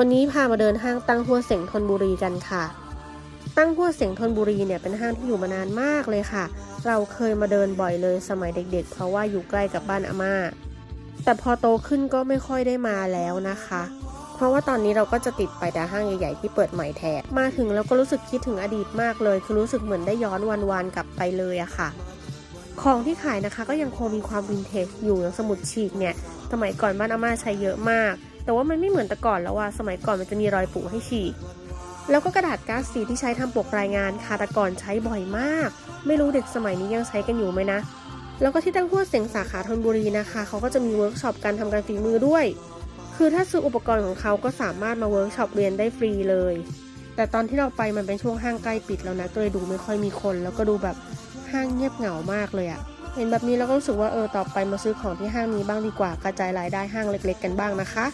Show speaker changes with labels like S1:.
S1: วันนี้พามาเดินห้างตั้งหัวเสงธนบุรีกันค่ะ ตั้งหัวเสงธนบุรีเนี่ยเป็นห้างที่อยู่มานานมากเลยค่ะ เราเคยมาเดินบ่อยเลยสมัยเด็กๆ เพราะว่าอยู่ใกล้กับบ้านอาม่า แต่พอโตขึ้นก็ไม่ค่อยได้มาแล้วนะคะ เพราะว่าตอนนี้เราก็จะติดไปแต่ห้างใหญ่ๆที่เปิดใหม่แทนมาถึงแล้วก็รู้สึกคิดถึงอดีตมากเลย คือรู้สึกเหมือนได้ย้อนวันๆกลับไปเลยอะค่ะของที่ขายนะคะก็ยังคงมีความวินเทจอยู่อย่างสมุดฉีกเนี่ย สมัยก่อนบ้านอาม่าใช้เยอะมาก แต่ว่ามันไม่เหมือนแต่ก่อนแล้วว่าสมัยก่อนมันจะมีรอยปุให้ฉีก แล้วก็กระดาษก๊าซสีที่ใช้ทำปกรายงานค่ะแต่ก่อนใช้บ่อยมาก ไม่รู้เด็กสมัยนี้ยังใช้กันอยู่ไหมนะ แล้วก็ที่ตั้งหัวเสียงสาขาธนบุรีนะคะเขาก็จะมีเวิร์กช็อปการทำการฝีมือด้วย คือถ้าซื้ออุปกรณ์ของเขาก็สามารถมาเวิร์กช็อปเรียนได้ฟรีเลย แต่ตอนที่เราไปมันเป็นช่วงห้างใกล้ปิดแล้วนะก็เลยดูไม่ค่อยมีคน แล้วก็ดูแบบห้างเงียบเหงามากเลยอะเห็นแบบนี้แล้วก็รู้สึกว่าเออต่อไปมาซื้อของที่ห้างนี้บ้างดีกว่ากระจายรายได้ห้างเล็ก ๆ กันบ้างนะคะ